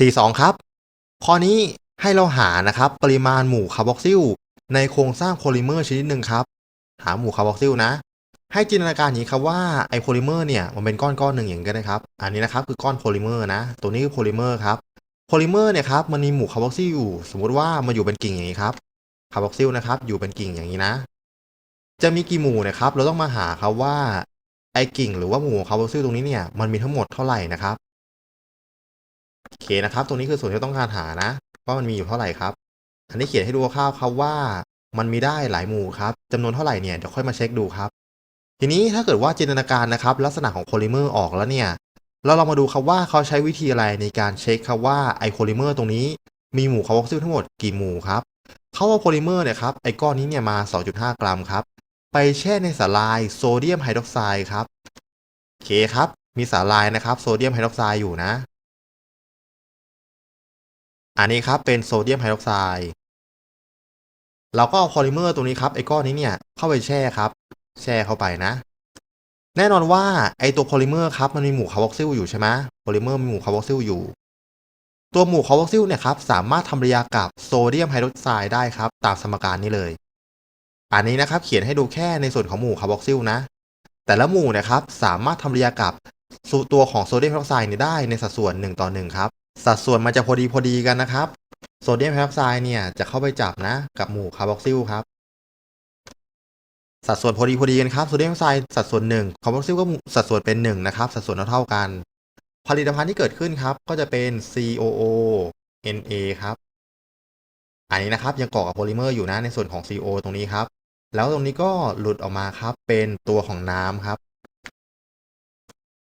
42 ครับ ข้อนี้ให้เราหานะครับปริมาณหมู่คาร์บอกซิลในโครงสร้างโพลิเมอร์ชนิดหนึ่งครับ หาหมู่คาร์บอกซิลนะ ให้จินตนาการอย่างนี้ครับว่าไอโพลิเมอร์เนี่ยมันเป็นก้อนก้อนหนึ่งอย่างนี้ก็ได้ครับ อันนี้นะครับคือก้อนโพลิเมอร์นะ ตัวนี้คือโพลิเมอร์ครับโพลิเมอร์เนี่ยครับมันมีหมู่คาร์บอกซิลอยู่ สมมติว่ามันอยู่เป็นกิ่งอย่างนี้ครับคาร์บอกซิลนะครับอยู่เป็นกิ่งอย่างนี้นะ จะมีกี่หมู่นะครับ เราต้องมาหาครับว่าไอกิ่งหรือว่าหมู่คาร์บอกซิลตรงนี้เนี่ยมันมีทั้งหมดเท่าไหร่นะครับ โอเคนะครับ ตรงนี้คือส่วนที่ต้องการหานะว่ามันมีอยู่เท่าไหร่ครับ อันนี้เขียนให้ดูคร่าวครับว่ามันมีได้หลายหมู่ครับจำนวนเท่าไหร่เนี่ยเดี๋ยวค่อยมาเช็คดูครับ ทีนี้ถ้าเกิดว่าจินตนาการนะครับ ลักษณะของโพลิเมอร์ออกแล้วเนี่ย เราลองมาดูครับว่าเขาใช้วิธีอะไรในการเช็คครับว่าไอโพลิเมอร์ตรงนี้มีหมู่คาร์บอกซิลทั้งหมดกี่หมู่ครับเขาเอาโพลิเมอร์เนี่ยครับไอก้อนนี้เนี่ยมา 2.5 กรัมครับ ไปแช่ในสาลายโซเดียมไฮดรอกไซด์ครับโอเคครับ มีสาลายนะครับโซเดียมไฮดรอกไซด์อยู่นะ อันนี้ครับเป็นโซเดียมไฮดรอกไซด์เราก็เอาโพลิเมอร์ตรงนี้ครับไอ้ก้อนนี้เนี่ยเข้าไปแช่ครับ แช่เข้าไปนะ แน่นอนว่าไอ้ตัวโพลิเมอร์ครับมันมีหมู่คาร์บอกซิลอยู่ใช่ไหมโพลิเมอร์มีหมู่คาร์บอกซิลอยู่ ตัวหมู่คาร์บอกซิลเนี่ยครับสามารถทำปฏิกิริยากับโซเดียมไฮดรอกไซด์ได้ครับ ตามสมการนี้เลย อันนี้นะครับเขียนให้ดูแค่ในส่วนของหมู่คาร์บอกซิลนะ แต่ละหมู่นะครับสามารถทำปฏิกิริยากับตัวของโซเดียมไฮดรอกไซด์เนี่ยได้ในสัดส่วน1ต่อ1ครับ สัดส่วนมันจะพอดีพอดีกันนะครับ โซเดียมไฮดรอกไซด์เนี่ยจะเข้าไปจับนะกับหมู่คาร์บอกซิลครับ สัดส่วนพอดีพอดีกันครับโซเดียมไฮดรอกไซด์สัดส่วน1คาร์บอกซิลก็สัดส่วนเป็น1นะครับสัดส่วนเท่ากัน ผลิตภัณฑ์ที่เกิดขึ้นครับก็จะเป็น COO Na ครับ อันนี้นะครับยังเกาะกับโพลิเมอร์อยู่นะในส่วนของ CO ตรงนี้ครับ แล้วตรงนี้ก็หลุดออกมาครับเป็นตัวของน้ำครับ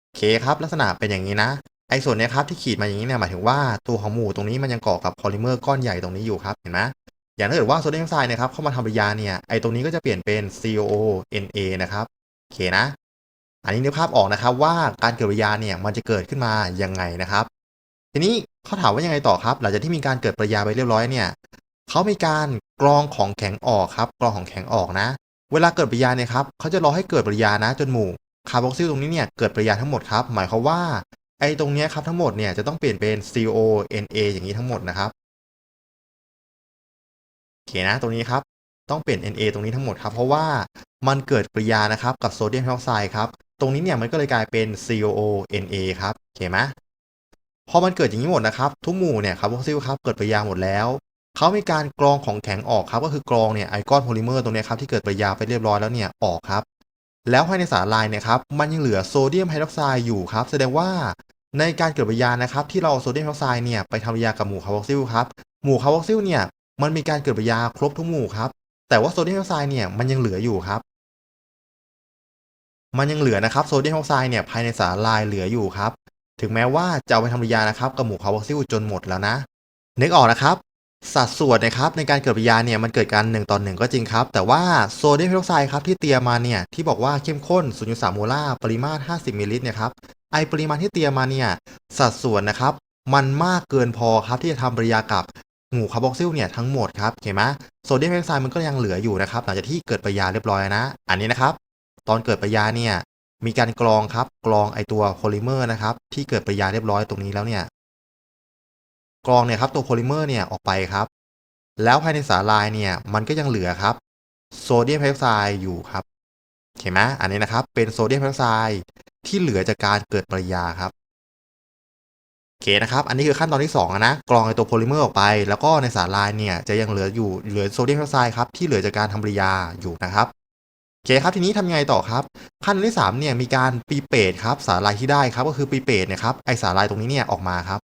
โอเคครับลักษณะเป็นอย่างนี้นะ ไอ้ส่วนเนี้ยครับที่ขีดมาอย่างนี้เนี่ยหมายถึงว่าตัวของหมู่ตรงนี้มันยังเกาะกับโพลิเมอร์ก้อนใหญ่ตรงนี้อยู่ครับเห็นไหมอย่างถ้าเกิดว่าโซเดียมไซด์นะครับเข้ามาทำปฏิกิริยาเนี่ยไอ้ตรงนี้ก็จะเปลี่ยนเป็น COO Na นะครับโอเคนะ อันนี้นึกภาพออกนะครับว่าการเกิดปฏิกิริยาเนี่ยมันจะเกิดขึ้นมายังไงนะครับ ทีนี้เขาถามว่ายังไงต่อครับ หลังจากที่มีการเกิดปฏิกิริยาไปเรียบร้อยเนี่ยเขามีการกรองของแข็งออกครับกรองของแข็งออกนะ เวลาเกิดปฏิกิริยาเนี่ยครับเขาจะรอให้เกิดปฏิกิริยานะจนหมู่คาร์บอกซิลตรงนี้เนี่ยเกิดปฏิกิริยาทั้งหมดครับหมายความว่า ไอ้ตรงเนี้ยครับทั้งหมดเนี่ยจะต้องเปลี่ยนเป็น CO Na อย่างนี้ทั้งหมดนะครับโอเคนะตรงนี้ครับต้องเปลี่ยน Na ตรงนี้ทั้งหมดครับ เพราะว่ามันเกิดปฏิกิริยานะครับกับโซเดียมไฮดรอกไซด์ครับตรงนี้เนี่ยมันก็เลยกลายเป็น COO Na ครับโอเคไหมพอมันเกิดอย่างนี้หมดนะครับ ทุกหมู่เนี่ยคาร์บอกซิลครับเกิดปฏิกิริยาหมดแล้วเขามีการกรองของแข็งออกครับก็คือกรองเนี่ยไอก้อนโพลิเมอร์ตรงนี้ครับที่เกิดปฏิกิริยาไปเรียบร้อยแล้วเนี่ยออกครับ แล้วภายในสารลายเนี่ยครับมันยังเหลือโซเดียมไฮดรอกไซด์อยู่ครับ แสดงว่าในการเกิดปฏิกิริยานะครับที่เราเอาโซเดียมไฮดรอกไซด์เนี่ยไปทำปฏิกิริยากับหมู่คาร์บอกซิลครับหมู่คาร์บอกซิลเนี่ยมันมีการเกิดปฏิกิริยาครบทุกหมู่ครับแต่ว่าโซเดียมไฮดรอกไซด์เนี่ยมันยังเหลืออยู่ครับ มันยังเหลือนะครับโซเดียมไฮดรอกไซด์เนี่ยภายในสารลายเหลืออยู่ครับ ถึงแม้ว่าจะเอาไปทำปฏิกิริยานะครับกับหมู่คาร์บอกซิลจนหมดแล้วนะนึกออกนะครับ สัดส่วนนะครับในการเกิดปฏิกิริยาเนี่ยมันเกิดการ1ต่อ1ก็จริงครับ แต่ว่าโซเดียมไฮดรอกไซด์ครับที่เตรียมมาเนี่ยที่บอกว่าเข้มข้น 0.3 โมลาร์ปริมาตร 50 มิลลิลิตรเนี่ยครับไอปริมาณที่เตรียมมาเนี่ยสัดส่วนนะครับมันมากเกินพอครับที่จะทำปฏิกิริยากับหมู่คาร์บอกซิลเนี่ยทั้งหมดครับเห็นไหมโซเดียมไฮดรอกไซด์มันก็ยังเหลืออยู่นะครับหลังจากที่เกิดปฏิกิริยาเรียบร้อยนะ อันนี้นะครับตอนเกิดปฏิกิริยาเนี่ยมีการกรองครับกรองไอตัวโพลิเมอร์นะครับที่เกิดปฏิกิริยาเรียบร้อยตรงนี้แล้วเนี่ย กรองเนี่ยครับตัวโพลิเมอร์เนี่ยออกไปครับ แล้วภายในสาลายเนี่ยมันก็ยังเหลือครับโซเดียมไฮดรอกไซด์อยู่ครับเห็นไหมอันนี้นะครับ เป็นโซเดียมไฮดรอกไซด์ที่เหลือจากการเกิดปริยาครับโอเคนะครับ อันนี้คือขั้นตอนที่2นะกรองไอตัวโพลิเมอร์ออกไป แล้วก็ในสาลายเนี่ยจะยังเหลืออยู่เหลือโซเดียมไฮดรอกไซด์ครับที่เหลือจากการทำปริยาอยู่นะครับโอเคครับทีนี้ทำยังไงต่อครับขั้นตอนที่3เนี่ยมีการปีเปตครับสาลายที่ได้ครับก็คือปีเปตเนี่ยครับไอสาลายตรงนี้เนี่ยออกมาครับ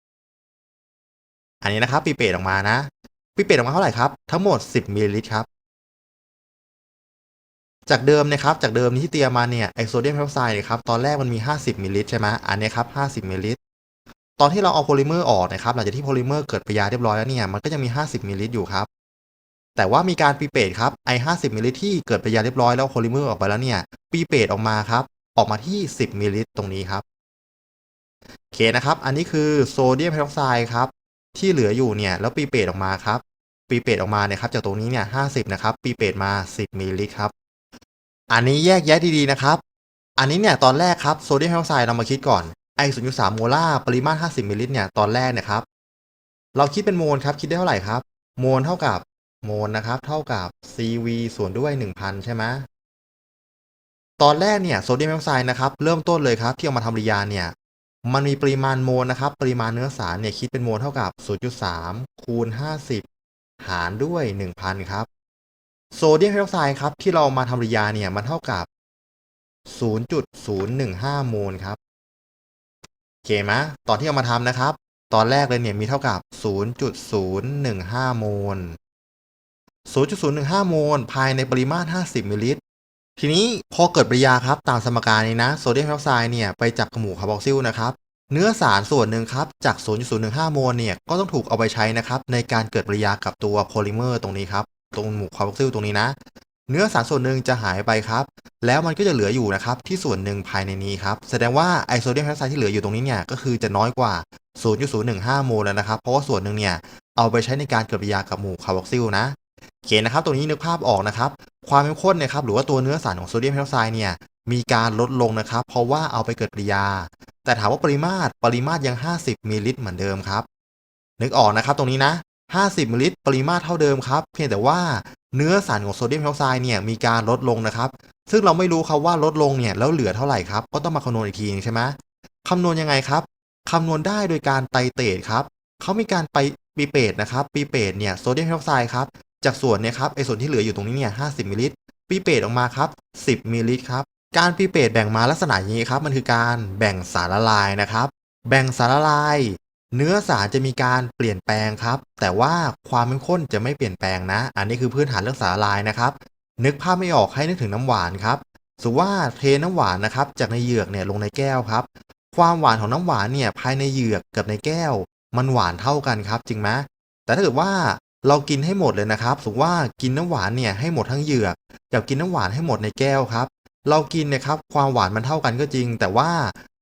อันนี้นะครับปีเปตออกมานะปีเปตออกมาเท่าไหร่ครับ ทั้งหมด 10มิลลิลิตรครับ จากเดิมนะครับ จากเดิมที่เตรียมมาเนี่ยไอโซเดียมไฮดรอกไซด์นี่ยครับ ตอนแรกมันมี 50มิลลิลิตรใช่ไหมอันนี้ครับ50มิลลิลิตร ตอนที่เราเอาโพลิเมอร์ออกนะครับ หลังจากที่โพลิเมอร์เกิดปฏิกิริยาเรียบร้อยแล้วเนี่ย มันก็ยังมี 50มิลลิลิตรอยู่ครับ แต่ว่ามีการปีเปตครับ ไอ50มิลลิลิตรที่เกิดปฏิกิริยาเรียบร้อยแล้วโพลิเมอร์ออกไปแล้วเนี่ย ปีเปตออกมาครับ ออกมาที่ 10มิลลิลิตรตรงนี้ครับโอเคนะครับ อันนี้คือโซเดียมไฮดรอกไซด์ครับ ที่เหลืออยู่เนี่ยแล้วปีเปตออกมาครับปีเปตออกมาเนี่ยครับจากตรงนี้เนี่ยห้าสิบนะครับปีเปตมา 10มิลลิลิตรครับอันนี้แยกแยะดีๆนะครับ อันนี้เนี่ยตอนแรกครับโซเดียมไฮดรอกไซด์เรามาคิดก่อนไอ0.3โมลาร์ปริมาตร50มิลลิลิตรเนี่ยตอนแรกเนี่ยครับเราคิดเป็นโมลครับคิดได้เท่าไหร่ครับโมลเท่ากับโมลนะครับเท่ากับ CV ส่วนด้วย 1,000 ใช่ไหมตอนแรกเนี่ยโซเดียมไอออกไซด์นะครับเริ่มต้นเลยครับที่เอามาทำริยาเนี่ย มันมีปริมาณโมลนะครับ ปริมาณเนื้อสารเนี่ยคิดเป็นโมลเท่ากับ 0.3 คูณ 50 หารด้วย 1,000 ครับ โซเดียมไฮดรอกไซด์ครับ ที่เรามาทำปริยาเนี่ยมันเท่ากับ 0.015 โมลครับโอเคไหมตอนที่เอามาทำนะครับ ตอนแรกเลยเนี่ยมีเท่ากับ 0.015 โมล 0.015 โมล ภายในปริมาตร 50 มิลลิลิตร ทีนี้พอเกิดปฏิกิริยาครับตามสมการนี้นะโซเดียมไฮดรอกไซด์เนี่ยไปจับกับหมูคาร์บอกซิลนะครับเนื้อสารส่วนหนึ่งครับจาก 0.015 โมลเนี่ยก็ต้องถูกเอาไปใช้นะครับในการเกิดปฏิกิริยากับตัวโพลิเมอร์ตรงนี้ครับตรงหมู่คาร์บอกซิลตรงนี้นะ เนื้อสารส่วนหนึ่งจะหายไปครับ แล้วมันก็จะเหลืออยู่นะครับที่ส่วนหนึ่งภายในนี้ครับแสดงว่าไอโซเดียมไฮดรอกไซด์ที่เหลืออยู่ตรงนี้เนี่ยก็คือจะน้อยกว่า 0.015 โมลแล้วนะครับเพราะว่าส่วนหนึ่งเนี่ยเอาไปใช้ในการเกิดปฏิกิริยากับหมู่คาร์บอกซิลนะ โอเคนะครับตรงนี้นึกภาพออกนะครับ ความเข้มข้นนี่ยครับหรือว่าตัวเนื้อสารของโซเดียมไฮดรอกไซด์เนี่ยมีการลดลงนะครับ เพราะว่าเอาไปเกิดปฏิกิริยา แต่ถามว่าปริมาตรปริมาตรยัง 50มิลลิลิตรเหมือนเดิมครับ นึกออกนะครับตรงนี้นะ 50มิลลิลิตรปริมาตรเท่าเดิมครับ เพียงแต่ว่าเนื้อสารของโซเดียมไฮดรอกไซด์เนี่ยมีการลดลงนะครับ ซึ่งเราไม่รู้ครับว่าลดลงเนี่ยแล้วเหลือเท่าไหร่ครับก็ต้องมาคำนวณอีกทีนึงใช่ไหมคำนวณยังไงครับคำนวณได้โดยการไตเตรตครับเขามีการไปปีเปตนะครับปีเปตเนี่ยโซเดียมไฮดรอกไซด์ครับ จากส่วนเนี่ยครับไอส่วนที่เหลืออยู่ตรงนี้เนี่ย50มิลลิลิตรปีเปตออกมาครับ10มิลลิลิตรครับการปีเปตแบ่งมาลักษณะอย่างนี้ครับมันคือการแบ่งสารละลายนะครับ แบ่งสารละลาย เนื้อสารจะมีการเปลี่ยนแปลงครับ แต่ว่าความเข้มข้นจะไม่เปลี่ยนแปลงนะ อันนี้คือพื้นฐานเรื่องสารละลายนะครับ นึกภาพไม่ออกให้นึกถึงน้ำหวานครับสมมติว่าเทน้ำหวานนะครับ จากในเหยือกเนี่ยลงในแก้วครับ ความหวานของน้ำหวานเนี่ยภายในเหยือกกับในแก้ว มันหวานเท่ากันครับ จริงไหมแต่ถ้าเกิดว่า เรากินให้หมดเลยนะครับสมมติว่ากินน้ำหวานเนี่ยให้หมดทั้งเหยือกกับกินน้ำหวานให้หมดในแก้วครับ เรากินเนี่ยครับความหวานมันเท่ากันก็จริง แต่ว่า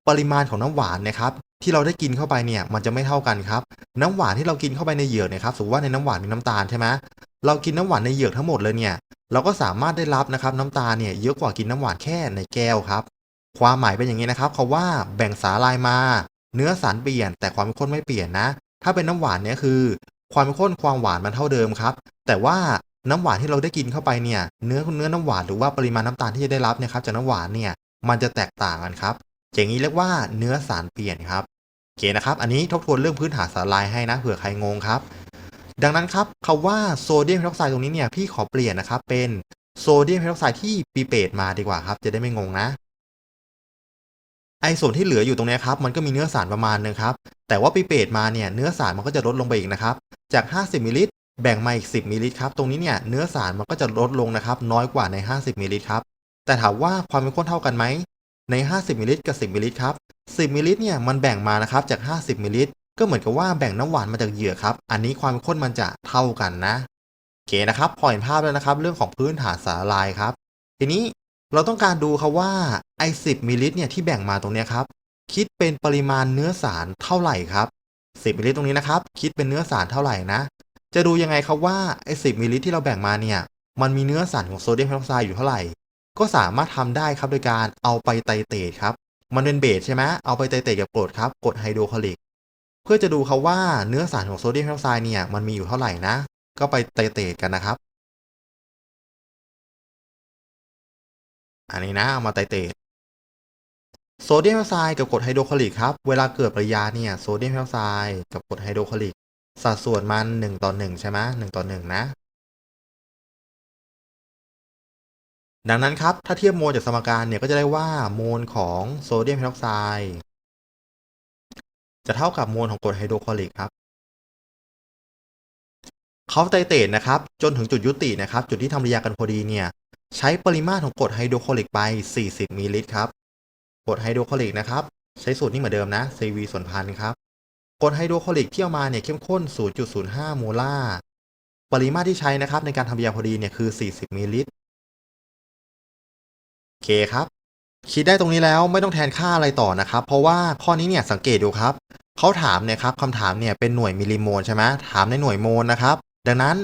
ปริมาณของน้ำหวานนะครับที่เราได้กินเข้าไปเนี่ยมันจะไม่เท่ากันครับ น้ำหวานที่เรากินเข้าไปในเหยือกเนี่ยครับสมมติว่าในน้ำหวานมีน้ำตาลใช่ไหมเรากินน้ำหวานในเหยือกทั้งหมดเลยเนี่ยเราก็สามารถได้รับนะครับน้ำตาลเนี่ยเยอะกว่ากินน้ำหวานแค่ในแก้วครับความหมายเป็นอย่างนี้นะครับเขาว่าแบ่งสาลายมา เนื้อสารเปลี่ยนแต่ความเข้มข้นไม่เปลี่ยนนะ ถ้าเป็นน้ำหวานเนี่ยคือ ความเข้มข้นความหวานมันเท่าเดิมครับ แต่ว่าน้ำหวานที่เราได้กินเข้าไปเนี่ย เนื้อเนื้อน้ำหวานหรือว่าปริมาณน้ำตาลที่จะได้รับเนี่ยครับจากน้ำหวานเนี่ยมันจะแตกต่างกันครับอย่างนี้เรียกว่าเนื้อสารเปลี่ยนครับโอเคนะครับ อันนี้ทบทวนเรื่องพื้นฐานสารลายให้นะเผื่อใครงงครับ ดังนั้นครับคาว่าโซเดียมไฮดรอกไซด์ตรงนี้เนี่ยพี่ขอเปลี่ยนนะครับเป็นโซเดียมไฮดรอกไซด์ที่ปีเปตมาดีกว่าครับ จะได้ไม่งงนะ ไอส่วนที่เหลืออยู่ตรงนี้ครับมันก็มีเนื้อสารประมาณนึงครับแต่ว่าปีเปตมาเนี่ยเนื้อสารมันก็จะลดลงไปอีกนะครับจาก 50มิลลิลิตรแบ่งมาอีก 10มิลลิลิตรครับตรงนี้เนี่ยเนื้อสารมันก็จะลดลงนะครับน้อยกว่าใน 50มิลลิลิตรครับแต่ถามว่าความเข้มข้นเท่ากันไหมใน 50มิลลิลิตรกับ 10มิลลิลิตรครับ10มิลลิลิตรเนี่ยมันแบ่งมานะครับจาก 50มิลลิลิตรก็เหมือนกับว่าแบ่งน้ำหวานมาจากเหยื่อครับอันนี้ความข้นมันจะเท่ากันนะโอเคนะครับพอเห็นภาพแล้วนะครับ เรื่องของพื้นฐานสารละลายครับ ทีนี้เราต้องการดูครับว่า ไอ้10มิลลิลิตรเนี่ยที่แบ่งมาตรงนี้ครับ คิดเป็นปริมาณเนื้อสารเท่าไหร่ครับ 10มิลลิลิตรตรงนี้นะครับ คิดเป็นเนื้อสารเท่าไหร่นะ จะดูยังไงครับว่าไอ้10มิลลิลิตรที่เราแบ่งมาเนี่ย มันมีเนื้อสารของโซเดียมไฮดรอกไซด์อยู่เท่าไหร่ ก็สามารถทำได้ครับโดยการเอาไปไตเตรตครับ มันเป็นเบสใช่ไหมเอาไปไตเตรตกับกรดครับ กรดไฮโดรคลอริก เพื่อจะดูครับว่าเนื้อสารของโซเดียมไฮดรอกไซด์เนี่ยมันมีอยู่เท่าไหร่นะ ก็ไปไตเตรตกันนะครับ อันนี้นะเอามาไตเตรต โซเดียมไฮดรอไซด์กับกรดไฮโดรคลอริกครับ เวลาเกิดปริยาเนี่ยโซเดียมไฮดรอไซด์กับกรดไฮโดรคลอริกสัดส่วนมัน 1 ต่อ 1 ใช่ไหม1ต่อ 1 นะ ดังนั้นครับ ถ้าเทียบโมลจากสมการเนี่ยก็จะได้ว่าโมลของโซเดียมไฮดรอกไซด์จะเท่ากับโมลของกรดไฮโดรคลอริกครับเขาไตเตตนะครับ จนถึงจุดยุตินะครับ จุดที่ทำปริยากันพอดีเนี่ย ใช้ปริมาตรของกรดไฮโดรคลอริกไป 40มิลลิลิตรครับ กดไฮโดรคลอริกนะครับ ใช้สูตรนี้เหมือนเดิมนะ CV ส่วนพันครับกดไฮโดรคลอริกที่เอามาเนี่ยเข้มข้น 0.05 โมลาร์ปริมาตรที่ใช้นะครับในการทำปฏิกิริยาพอดีเนี่ยคือ 40มิลลิลิตรโอเคครับ คิดได้ตรงนี้แล้วไม่ต้องแทนค่าอะไรต่อนะครับ เพราะว่าข้อนี้เนี่ยสังเกตดูครับเขาถามเนี่ยครับคำถามเนี่ยเป็นหน่วยมิลลิโมลใช่ไหมถามในหน่วยโมลนะครับ ดังนั้น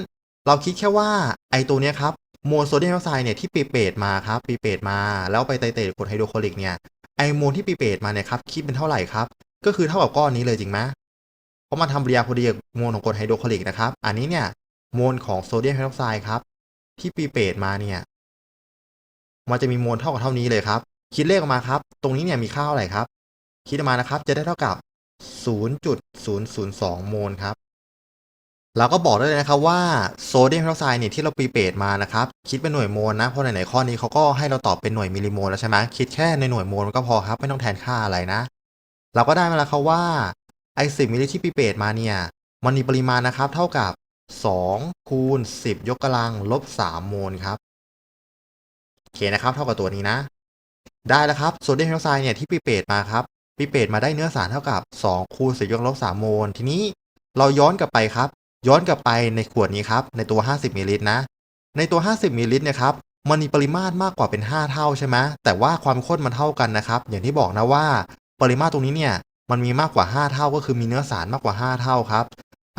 เราคิดแค่ว่าไอตัวเนี้ยครับโมลโซเดียมไฮดรอกไซด์เนี่ยที่ปีเปตมาครับปีเปตมา แล้วไปไตเตรตกรดไฮโดรคลอริกเนี่ย ไอโมลที่ปีเปตมาเนี่ยครับคิดเป็นเท่าไหร่ครับ ก็คือเท่ากับก้อนนี้เลยจริงไหมเพราะมันทำปฏิกิริยาพอดีกับโมลของกรดไฮโดรคลอริกนะครับ อันนี้เนี่ยโมลของโซเดียมไฮดรอกไซด์ครับ ที่ปีเปตมาเนี่ยมันจะมีโมลเท่ากับเท่านี้เลยครับ คิดเลขออกมาครับ ตรงนี้เนี่ยมีค่าเท่าไหร่ครับ คิดออกมานะครับจะได้เท่ากับ 0.002 โมลครับ เราก็บอกได้เลยนะครับว่าโซเดียมไฮดรอกไซด์เนี่ยที่เราปีเปตมานะครับคิดเป็นหน่วยโมลนะเพราะไหนๆข้อนี้เขาก็ให้เราตอบเป็นหน่วยมิลลิโมลแล้วใช่ไหมคิดแค่ในหน่วยโมลก็พอครับไม่ต้องแทนค่าอะไรนะ เราก็ได้มาแล้วครับว่าไอ10มิลลิที่ปีเปตมาเนี่ยมันมีปริมาณนะครับ เท่ากับ 2 คูณ 10 ยกกำลังลบ 3 โมลครับโอเคนะครับ เท่ากับตัวนี้นะ ได้แล้วครับโซเดียมไฮดรอกไซด์เนี่ยที่ปีเปตมาครับปีเปตมาได้เนื้อสารเท่ากับ2คูณ10ยกกำลังลบ3โมลทีนี้เราย้อนกลับไปครับ ย้อนกลับไปในขวดนี้ครับในตัว 50มิลลิลิตรนะ ในตัว 50มิลลิลิตรเนี่ยครับมันมีปริมาตรมากกว่าเป็น 5 เท่าใช่ไหมแต่ว่าความข้นมันเท่ากันนะครับอย่างที่บอกนะว่า ปริมาตรตรงนี้เนี่ยมันมีมากกว่า 5 เท่าก็คือมีเนื้อสารมากกว่า 5 เท่าครับ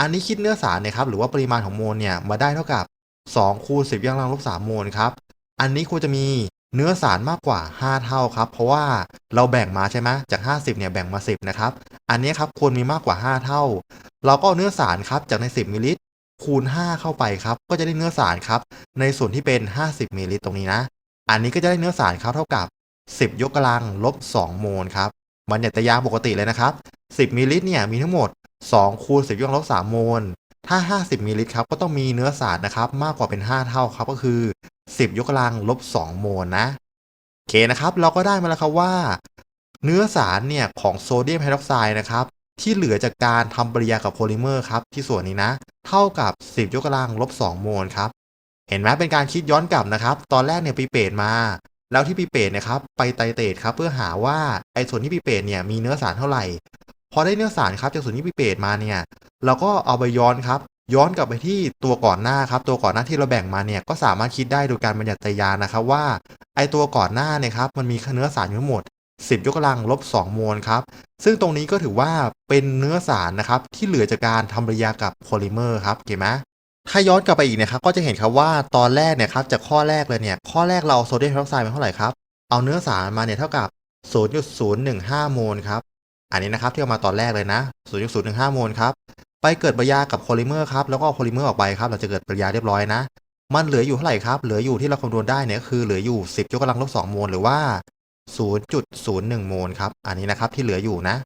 อันนี้คิดเนื้อสารนี่ยครับหรือว่าปริมาณของโมลเนี่ยมาได้เท่ากับ2คูณ10ยกกำลังลบ3โมลครับอันนี้ควรจะมี เนื้อสารมากกว่า 5 เท่าครับ เพราะว่าเราแบ่งมาใช่ไหมจาก 50เนี่ยแบ่งมา 10 นะครับ อันนี้ครับควรมีมากกว่า 5 เท่า เราก็เอาเนื้อสารครับจากใน 10มิลลิลิตรคูณ 5 เข้าไปครับ ก็จะได้เนื้อสารครับในส่วนที่เป็น 50มิลลิลิตรตรงนี้นะ อันนี้ก็จะได้เนื้อสารครับเท่ากับ 10 ยกกำลังลบ 2 โมลครับมันเนี่ยจะยางปกติเลยนะครับ 10มิลลิลิตรเนี่ยมีทั้งหมด 2 คูณ 10 ยกกำลังลบ 3 โมลถ้า 50มิลลิลิตรครับก็ต้องมีเนื้อสารนะครับมากกว่าเป็น 5 เท่าครับก็คือ 10 ยกกำลังลบ 2 โมลนะโอเคนะครับเราก็ได้มาแล้วครับว่า เนื้อสารเนี่ยของโซเดียมไฮดรอกไซด์นะครับที่เหลือจากการทำปฏิกิริยากับโพลิเมอร์ครับที่ส่วนนี้นะ เท่ากับ 10 ยกกำลังลบ 2 โมลครับเห็นไหมเป็นการคิดย้อนกลับนะครับ ตอนแรกเนี่ยปีเปรตมา แล้วที่ปีเปรตเนะครับไปไตเตรตครับเพื่อหาว่าไอ้ส่วนที่ปีเปรตเนี่ยมีเนื้อสารเท่าไหร่ พอได้เนื้อสารครับจากส่วนที่ปีเปรตมาเนี่ย เราก็เอาไปย้อนครับ ย้อนกลับไปที่ตัวก่อนหน้าครับตัวก่อนหน้าที่เราแบ่งมาเนี่ยก็สามารถคิดได้โดยการบัญญัติยานะครับว่าไอตัวก่อนหน้าเนี่ยครับมันมีเนื้อสารอยู่ทั้งหมด 10 ยกกำลังลบ2โมลครับซึ่งตรงนี้ก็ถือว่าเป็นเนื้อสารนะครับที่เหลือจากการทำปฏิกิริยากับโพลิเมอร์ครับเห็นไหมถ้าย้อนกลับไปอีกนะครับก็จะเห็นครับว่าตอนแรกเนี่ยครับจากข้อแรกเลยเนี่ยข้อแรกเราโซเดียมไฮดรอกไซด์เป็นเท่าไหร่ครับเอาเนื้อสารมาเนี่ยเท่ากับ 0.015 โมลครับอันนี้นะครับที่เอามาตอนแรกเลยนะ 0.015 โมลครับ ไปเกิดปฏิกิริยากับโพลิเมอร์ครับแล้วก็เอาโพลิเมอร์ออกไปครับเราจะเกิดปฏิกิริยาเรียบร้อยนะ มันเหลืออยู่เท่าไหร่ครับ เหลืออยู่ที่เราคำนวณได้เนี่ยก็คือเหลืออยู่ 10ยกกำลังลบ2โมลหรือว่า 0.01 โมลครับอันนี้นะครับที่เหลืออยู่นะ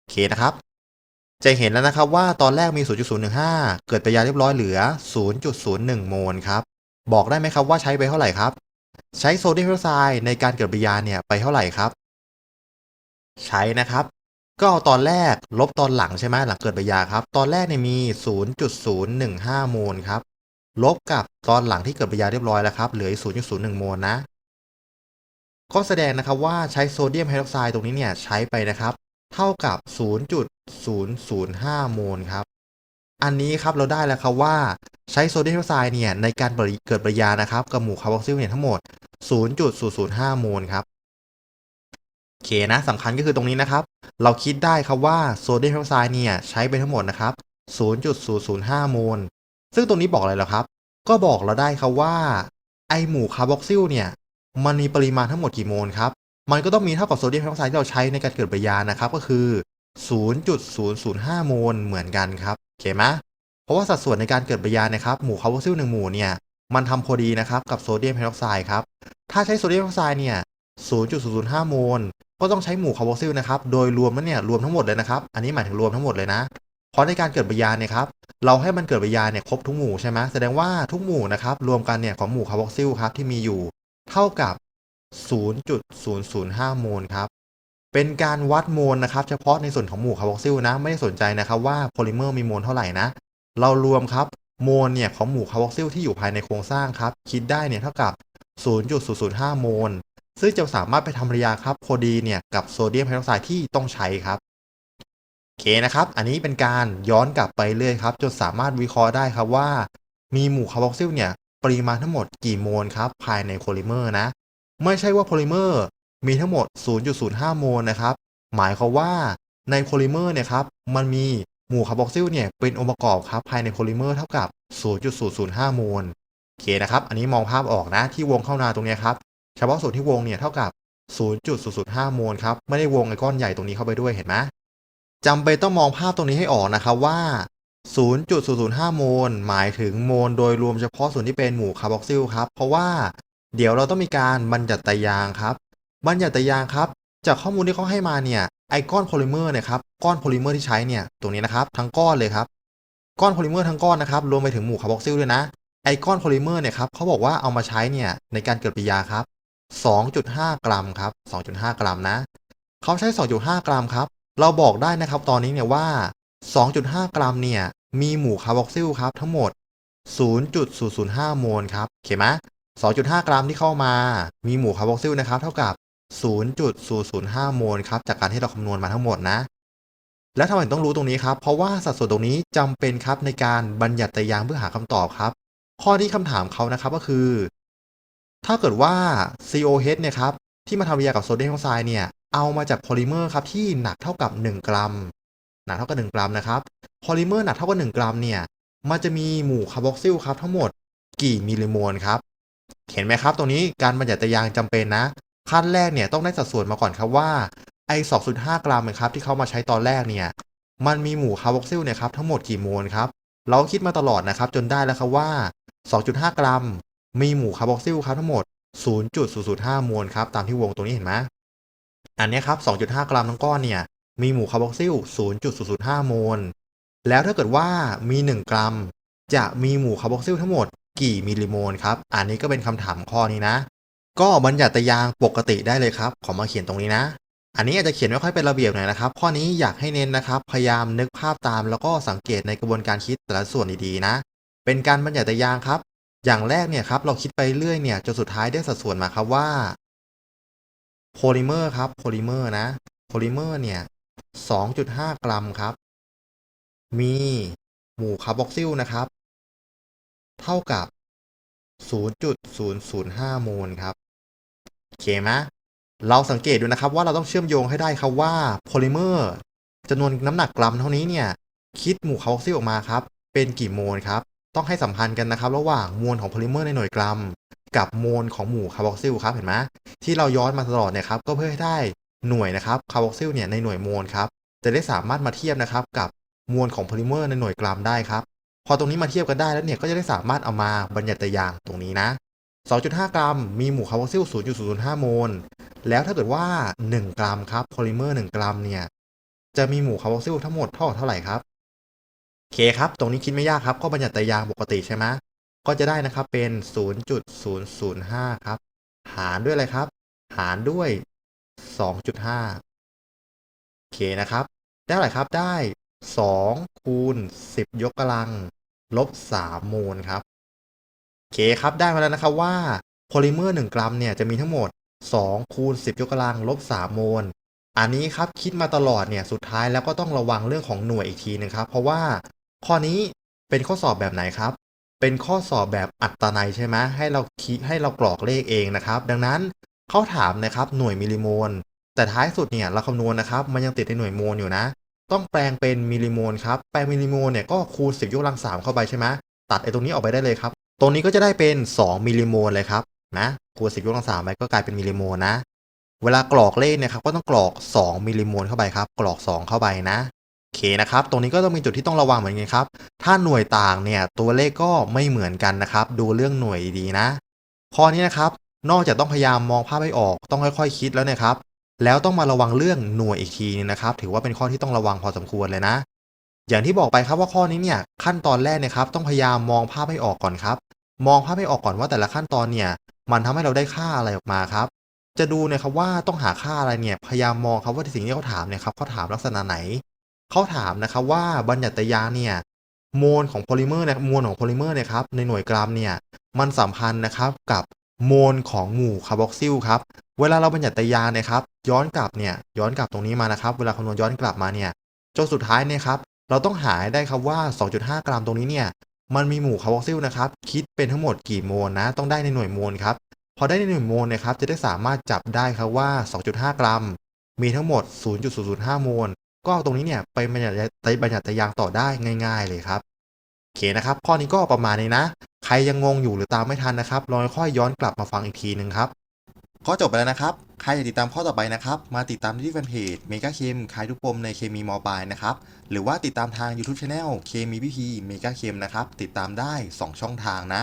โอเคนะครับ จะเห็นแล้วนะครับว่าตอนแรกมี 0.015 เกิดปฏิกิริยาเรียบร้อยเหลือ 0.01 โมลครับบอกได้ไหมครับว่าใช้ไปเท่าไหร่ครับ ใช้โซเดียมไฮดรอไซด์ในการเกิดปฏิกิริยาเนี่ยไปเท่าไหร่ครับ ใช้นะครับ ก็เอาตอนแรกลบตอนหลังใช่ไหมหลังเกิดปฏิกิริยาครับ ตอนแรกเนี่ยมี 0.015 โมลครับ ลบกับตอนหลังที่เกิดปฏิกิริยาเรียบร้อยแล้วครับ เหลือ0.01 โมลนะ ก็แสดงนะครับว่าใช้โซเดียมไฮดรอกไซด์ตรงนี้เนี่ยใช้ไปนะครับ เท่ากับ 0.005 โมลครับ อันนี้ครับเราได้แล้วครับว่าใช้โซเดียมไฮดรอกไซด์เนี่ยในการเกิดปฏิกิริยานะครับกับหมู่คาร์บอกซิลเนี่ยทั้งหมด 0.005 โมลครับ เคนะสำคัญก็คือตรงนี้นะครับ เราคิดได้ครับว่าโซเดียมไฮดรอกไซด์เนี่ยใช้ไปทั้งหมดนะครับ 0.005 โมล ซึ่งตรงนี้บอกอะไรแล้วครับ ก็บอกเราได้ครับว่า ไอหมู่คาร์บอกซิลเนี่ย มันมีปริมาณทั้งหมดกี่โมลครับ มันก็ต้องมีเท่ากับโซเดียมไฮดรอกไซด์ที่เราใช้ในการเกิดปฏิกิริยานะครับ ก็คือ 0.005 โมลเหมือนกันครับโอเคไหมเพราะว่าสัดส่วนในการเกิดปฏิกิริยานะครับหมู่คาร์บอกซิลหนึ่งหมู่เนี่ยมันทำพอดีนะครับกับโซเดียมไฮดรอกไซด์ครับ ถ้าใช้โซเดียมไฮดรอกไซด์เนี่ย 0.005 โมล ก็ต้องใช้หมู่คาร์บอกซิลนะครับ โดยรวมแล้วเนี่ยรวมทั้งหมดเลยนะครับ อันนี้หมายถึงรวมทั้งหมดเลยนะ เพราะในการเกิดปฏิกิริยาเนี่ยครับ เราให้มันเกิดปฏิกิริยาเนี่ยครบทุกหมู่ใช่ไหมแสดงว่าทุกหมู่นะครับรวมกันเนี่ยของหมู่คาร์บอกซิลครับที่มีอยู่ เท่ากับ 0.005 โมลครับ เป็นการวัดโมลนะครับเฉพาะในส่วนของหมู่คาร์บอกซิลนะ ไม่ได้สนใจนะครับว่าโพลิเมอร์มีโมลเท่าไหร่นะ เรารวมครับโมลเนี่ยของหมู่คาร์บอกซิลที่อยู่ภายในโครงสร้างครับ คิดได้เนี่ยเท่ากับ 0.005 โมล ซึ่งจะสามารถไปทำริยาครับพอดีเนี่ยกับโซเดียมไฮดรอกไซด์ที่ต้องใช้ครับโอเคนะครับ อันนี้เป็นการย้อนกลับไปเรื่อยครับ จนสามารถวิเคราะห์ได้ครับว่า มีหมู่คาร์บอกซิลเนี่ยปริมาณทั้งหมดกี่โมลครับภายในโพลิเมอร์นะ ไม่ใช่ว่าโพลิเมอร์มีทั้งหมด 0.05 โมลนะครับ หมายความว่าในโพลิเมอร์เนี่ยครับมันมีหมู่คาร์บอกซิลเนี่ยเป็นองค์ประกอบครับภายในโพลิเมอร์เท่ากับ 0.005 โมลโอเคนะครับ อันนี้มองภาพออกนะที่วงเข้านาตรงนี้ครับ เฉพาะส่วนที่วงเนี่ยเท่ากับ 0.005 โมลครับ ไม่ได้วงไอ้ก้อนใหญ่ตรงนี้เข้าไปด้วยเห็นไหมจำเป็นต้องมองภาพตรงนี้ให้ออกนะครับว่า 0.005 โมลหมายถึงโมลโดยรวมเฉพาะส่วนที่เป็นหมู่คาร์บอกซิลครับ เพราะว่าเดี๋ยวเราต้องมีการบัญญัติตายางครับบัญญัติตายางครับ จากข้อมูลที่เขาให้มาเนี่ยไอก้อนโพลิเมอร์เนี่ยครับก้อนโพลิเมอร์ที่ใช้เนี่ยตรงนี้นะครับทั้งก้อนเลยครับก้อนโพลิเมอร์ทั้งก้อนนะครับรวมไปถึงหมู่คาร์บอกซิลด้วยนะไอก้อนโพลิเมอร์เนี่ยครับเขาบอกว่าเอามาใช้เนี่ยในการเกิดปฏิกิริยาครับ 2.5 กรัมครับ 2.5 กรัมนะ เขาใช้ 2.5 กรัมครับ เราบอกได้นะครับตอนนี้เนี่ยว่า 2.5 กรัมเนี่ย มีหมู่คาร์บอกซิลครับทั้งหมด 0.005 โมลครับโอเคไหม2.5 กรัมที่เข้ามา มีหมู่คาร์บอกซิลนะครับ เท่ากับ 0.005 โมลครับ จากการที่เราคำนวณมาทั้งหมดนะ แล้วทำไมต้องรู้ตรงนี้ครับ เพราะว่าสัดส่วนตรงนี้จำเป็นครับในการบัญญัติตายางเพื่อหาคำตอบครับ ข้อที่คำถามเขานะครับก็คือ ถ้าเกิดว่า COH เนี่ยครับที่มาทำปฏิกิริยากับโซเดียมไฮดรอกไซด์เนี่ยเอามาจากโพลิเมอร์ครับที่หนักเท่ากับ 1 กรัม หนักเท่ากับ 1 กรัมนะครับโพลิเมอร์หนักเท่ากับ 1 กรัมเนี่ยมันจะมีหมู่คาร์บอกซิลครับทั้งหมดกี่มิลลิโมลครับเห็นไหมครับตรงนี้การบัญญัติตายางจำเป็นนะ ขั้นแรกเนี่ยต้องได้สัดส่วนมาก่อนครับว่าไอ้2.5 กรัมนะครับที่เขามาใช้ตอนแรกเนี่ยมันมีหมู่คาร์บอกซิลเนี่ยครับทั้งหมดกี่โมลครับเราคิดมาตลอดนะครับจนได้แล้วครับว่า 2.5 กรัม มีหมู่คาร์บอกซิลครับทั้งหมด 0.005โมลครับตามที่วงตรงนี้เห็นไหมอันนี้ครับ 2.5 กรัมทั้งก้อนเนี่ย มีหมู่คาร์บอกซิล 0.005โมลแล้วถ้าเกิดว่ามี 1 กรัม จะมีหมู่คาร์บอกซิลทั้งหมดกี่มิลลิโมลครับ อันนี้ก็เป็นคำถามข้อนี้นะ ก็บัญญัติตายางปกติได้เลยครับ ขอมาเขียนตรงนี้นะ อันนี้อาจจะเขียนไม่ค่อยเป็นระเบียบหน่อยนะครับ ข้อนี้อยากให้เน้นนะครับ พยายามนึกภาพตามแล้วก็สังเกตในกระบวนการคิดแต่ละส่วนดีๆนะ เป็นการบัญญัติตายางครับ อย่างแรกเนี่ยครับเราคิดไปเรื่อยเนี่ยจนสุดท้ายได้สัดส่วนมาครับว่าโพลิเมอร์ครับโพลิเมอร์นะโพลิเมอร์เนี่ย 2.5 กรัมครับ มีหมู่คาร์บอกซิลนะครับ เท่ากับ 0.005 โมลครับโอเคไหมเราสังเกตดูนะครับว่าเราต้องเชื่อมโยงให้ได้ครับว่าโพลิเมอร์จำนวนน้ำหนักกรัมเท่านี้เนี่ย คิดหมู่คาร์บอกซิลออกมาครับ เป็นกี่โมลครับ ต้องให้สัมพันธ์กันนะครับ ระหว่างมวลของโพลิเมอร์ในหน่วยกรัม กับมวลของหมู่คาร์บอกซิลครับเห็นไหมที่เราย้อนมาตลอดเนี่ยครับก็เพื่อให้ได้หน่วยนะครับคาร์บอกซิลเนี่ยในหน่วยมวลครับจะได้สามารถมาเทียบนะครับกับมวลของโพลิเมอร์ในหน่วยกรัมได้ครับพอตรงนี้มาเทียบกันได้แล้วเนี่ยก็จะได้สามารถเอามาบัญญัติตายางตรงนี้นะ2.5 กรัม มีหมู่คาร์บอกซิล 0.005 โมล แล้วถ้าเกิดว่า 1 กรัมครับโพลิเมอร์ 1 กรัมเนี่ย จะมีหมู่คาร์บอกซิลทั้งหมดเท่าเท่าไหร่ครับ เคครับ ตรงนี้คิดไม่ยากครับ ก็บัญญัติยางปกติใช่ไหมก็จะได้นะครับเป็น 0.005 ครับ หารด้วยอะไรครับ หารด้วย 2.5โอเคนะครับ ได้เท่าไหร่ครับ ได้ 2 คูณ 10 ยกกำลัง ลบ3โมลครับโอเคครับ ได้มาแล้วนะครับว่าโพลิเมอร์ 1 กรัมเนี่ย จะมีทั้งหมด 2 คูณ 10 ยกกำลัง ลบ3โมลอันนี้ครับคิดมาตลอดเนี่ยสุดท้ายแล้วก็ต้องระวังเรื่องของหน่วยอีกทีนึงครับ เพราะว่า ข้อนี้เป็นข้อสอบแบบไหนครับ เป็นข้อสอบแบบอัตนัยใช่ไหมให้เราคิดให้เรากรอกเลขเองนะครับ ดังนั้นเขาถามนะครับหน่วยมิลลิโมล แต่ท้ายสุดเนี่ยเราคำนวณนะครับ มันยังติดในหน่วยโมลอยู่นะ ต้องแปลงเป็นมิลลิโมลครับ แปลงมิลลิโมลเนี่ยก็คูณ10ยกกำลัง3เข้าไปใช่ไหมตัดไอ้ตรงนี้ออกไปได้เลยครับ ตรงนี้ก็จะได้เป็น 2มิลลิโมลเลยครับนะคูณ10ยกกำลัง3ไปก็กลายเป็นมิลลิโมลนะ เวลากรอกเลขเนี่ยครับก็ต้องกรอก 2มิลลิโมลเข้าไปครับ กรอก 2 เข้าไปนะ เคนะครับ ตรงนี้ก็ต้องมีจุดที่ต้องระวังเหมือนกันครับ ถ้าหน่วยต่างเนี่ยตัวเลขก็ไม่เหมือนกันนะครับ ดูเรื่องหน่วยดีนะ ข้อนี้นะครับ นอกจากต้องพยายามมองภาพให้ออก ต้องค่อยๆ คิดแล้วนี่ยครับ แล้วต้องมาระวังเรื่องหน่วยอีกทีนึงนะครับ ถือว่าเป็นข้อที่ต้องระวังพอสมควรเลยนะ อย่างที่บอกไปครับว่าข้อนี้เนี่ยขั้นตอนแรกนี่ยครับ ต้องพยายามมองภาพให้ออกก่อนครับ มองภาพให้ออกก่อนว่าแต่ละขั้นตอนเนี่ย มันทำให้เราได้ค่าอะไรออกมาครับ จะดูเนี่ยครับว่าต้องหาค่าอะไรเนี่ย พยายามมองครับว่าสิ่งที่เขาถามเนี่ยครับเขาถามลักษณะไหน เขาถามนะครับว่าบัญญัติยาเนี่ยโมลของโพลิเมอร์เนี่ยมวลของโพลิเมอร์เนี่ยครับในหน่วยกรัมเนี่ยมันสัมพันธ์นะครับกับโมลของหมู่คาร์บอกซิลครับเวลาเราบัญญัติยาเนี่ยครับ ย้อนกลับเนี่ยย้อนกลับตรงนี้มานะครับ เวลาคำนวณย้อนกลับมาเนี่ยจนสุดท้ายเนี่ยครับเราต้องหาได้ครับว่า 2.5 กรัมตรงนี้เนี่ยมันมีหมู่คาร์บอกซิลนะครับคิดเป็นทั้งหมดกี่โมลนะต้องได้ในหน่วยโมลครับพอได้ในหน่วยโมลเนี่ยครับจะได้สามารถจับได้ครับว่า 2.5 กรัม มีทั้งหมด 0.005 โมล ก็ตรงนี้เนี่ยไปบัญญัติไปบัญญัติตายางต่อได้ง่าย ๆ เลยครับโอเคนะครับ ข้อนี้ก็ประมาณนี้นะ ใครยังงงอยู่หรือตามไม่ทันนะครับลองค่อยย้อนกลับมาฟังอีกทีหนึ่งครับข้อจบไปแล้วนะครับ ใครอยากติดตามข้อต่อไปนะครับ มาติดตามที่แฟนเพจเมกาเคมคลายทุกปมในเคมีมอปลายนะครับ หรือว่าติดตามทาง YouTube Channel เคมีพีพีเมกาเคมนะครับ ติดตามได้ 2 ช่องทางนะ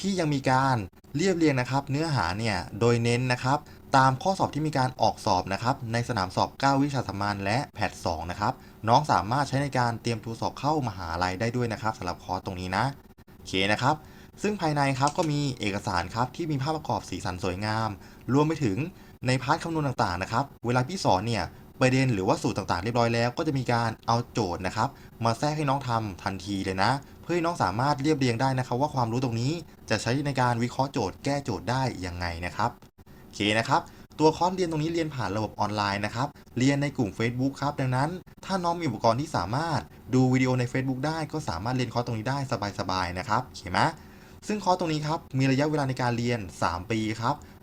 พี่ยังมีการเรียบเรียงนะครับ เนื้อหาเนี่ยโดยเน้นนะครับ ตามข้อสอบที่มีการออกสอบนะครับ ในสนามสอบ 9 วิชาสามัญและแพท2นะครับ น้องสามารถใช้ในการเตรียมตัวสอบเข้ามหาลัยได้ด้วยนะครับสำหรับคอร์สตรงนี้นะโอเคนะครับ ซึ่งภายในครับก็มีเอกสารครับที่มีภาพประกอบสีสันสวยงาม รวมไปถึงในพาร์ทคำนวณต่างๆนะครับ เวลาพี่สอนเนี่ย ประเด็นหรือว่าสูตรต่างๆ เรียบร้อยแล้ว ก็จะมีการเอาโจทย์นะครับ มาแทรกให้น้องทำทันทีเลยนะ เพื่อให้น้องสามารถเรียบเรียงได้นะครับ ว่าความรู้ตรงนี้จะใช้ในการวิเคราะห์โจทย์แก้โจทย์ได้ยังไงนะครับโอเคนะครับตัวคอร์สเรียนตรงนี้เรียนผ่านระบบออนไลน์นะครับ เรียนในกลุ่ม Facebook ครับ ดังนั้น ถ้าน้องมีอุปกรณ์ที่สามารถดูวิดีโอใน Facebook ได้ ก็สามารถเรียนคอร์สตรงนี้ได้สบายๆนะครับโอเคไหมซึ่งคอร์สตรงนี้ครับ มีระยะเวลาในการเรียน 3 ปีครับ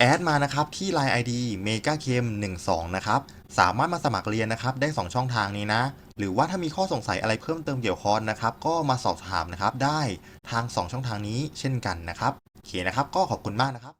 แอดมานะครับที่ Line ID m e g a k e m 1 2นะครับสามารถมาสมัครเรียนนะครับได้ 2 ช่องทางนี้นะ หรือว่าถ้ามีข้อสงสัยอะไรเพิ่มเติมเกี่ยวคอร์สนะครับก็มาสอบถามนะครับได้ทาง 2 ช่องทางนี้เช่นกันนะครับโอเคนะครับก็ขอบคุณมากนะครับ